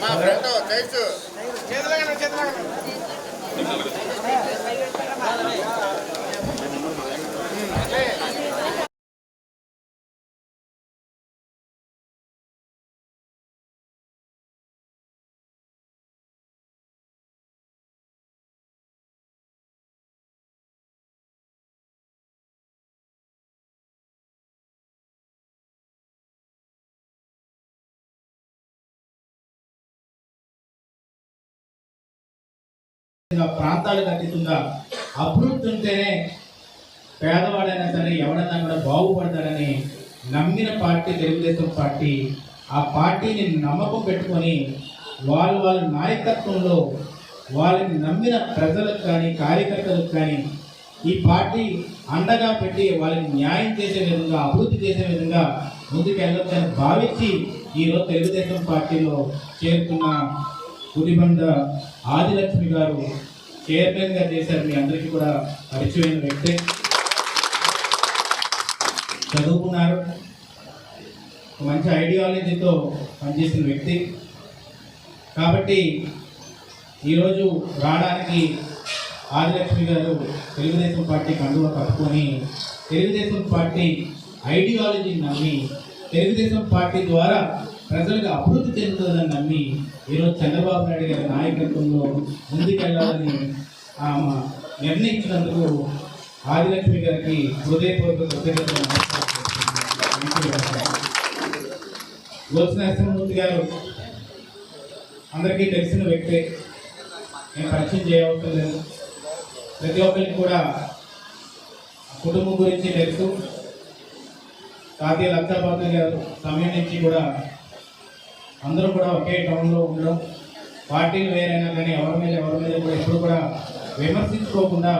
మా ఫ్రెండ్ తెలుసు విధంగా ప్రాంతాలకు అతీతంగా అభివృద్ధి ఉంటేనే పేదవాడైనా సరే ఎవడన్నా కూడా బాగుపడతారని నమ్మిన పార్టీ తెలుగుదేశం పార్టీ. ఆ పార్టీని నమ్మకం పెట్టుకొని వాళ్ళు వాళ్ళ నాయకత్వంలో వాళ్ళని నమ్మిన ప్రజలకు కానీ కార్యకర్తలకు కానీ ఈ పార్టీ అండగా పెట్టి వాళ్ళని న్యాయం చేసే విధంగా అభివృద్ధి చేసే విధంగా ముందుకు వెళ్ళొచ్చని భావించి ఈరోజు తెలుగుదేశం పార్టీలో చేరుకున్న పులిబండ ఆదిలక్ష్మి గారు చైర్మన్గా చేశారు. మీ అందరికీ కూడా పరిచయమైన వ్యక్తి. చదువుకున్నారు. మంచి ఐడియాలజీతో పనిచేసిన వ్యక్తి. కాబట్టి ఈరోజు రావడానికి ఆదిలక్ష్మి గారు తెలుగుదేశం పార్టీ కండువ కప్పుకొని తెలుగుదేశం పార్టీ ఐడియాలజీని నమ్మి తెలుగుదేశం పార్టీ ద్వారా ప్రజలకు అభివృద్ధి చెందుతుందని నమ్మి ఈరోజు చంద్రబాబు నాయుడు గారి నాయకత్వంలో ముందుకెళ్ళాలని ఆమె నిర్ణయించినందుకు ఆదిలక్ష్మి గారికి హృదయపూర్వక కృతజ్ఞతలు గారు అందరికీ తెలిసిన వ్యక్తే. నేను పరిచయం చేయవలసిన లేదు ప్రతి ఒక్కరికి కూడా కుటుంబం గురించి తెలుసు. తాతయ్య లక్షాపాత్ర గారు సమయం నుంచి కూడా అందరూ కూడా ఒకే టౌన్లో ఉండడం పార్టీలు వేరైనా కానీ ఎవరి మీద ఎవరి మీద కూడా ఎప్పుడు కూడా విమర్శించుకోకుండా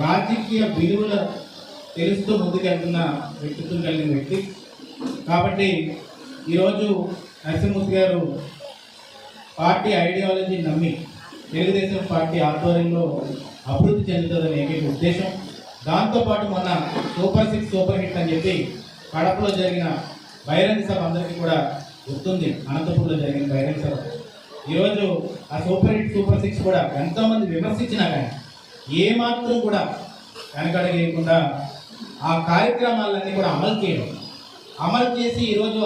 రాజకీయ విలువల తెలుస్తూ ముందుకెళ్తున్న వ్యక్తిత్వం కలిగిన వ్యక్తి. కాబట్టి ఈరోజు నరసింహమూర్తి గారు పార్టీ ఐడియాలజీ నమ్మి తెలుగుదేశం పార్టీ ఆధ్వర్యంలో అభివృద్ధి చెందుతుందని ఏకైక ఉద్దేశం. దాంతోపాటు మొన్న సూపర్ సిక్స్ సూపర్ హిట్ అని చెప్పి కడపలో జరిగిన బహిరంగ సభ అందరికీ కూడా గుర్తుంది. అనంతపూర్లో జరిగిన బహిరంగ సభ. ఈరోజు ఆ సూపర్ హిట్ సూపర్ సిక్స్ కూడా ఎంతోమంది విమర్శించినా కానీ ఏమాత్రం కూడా వెనకడగేయకుండా ఆ కార్యక్రమాలన్నీ కూడా అమలు చేయడం. అమలు చేసి ఈరోజు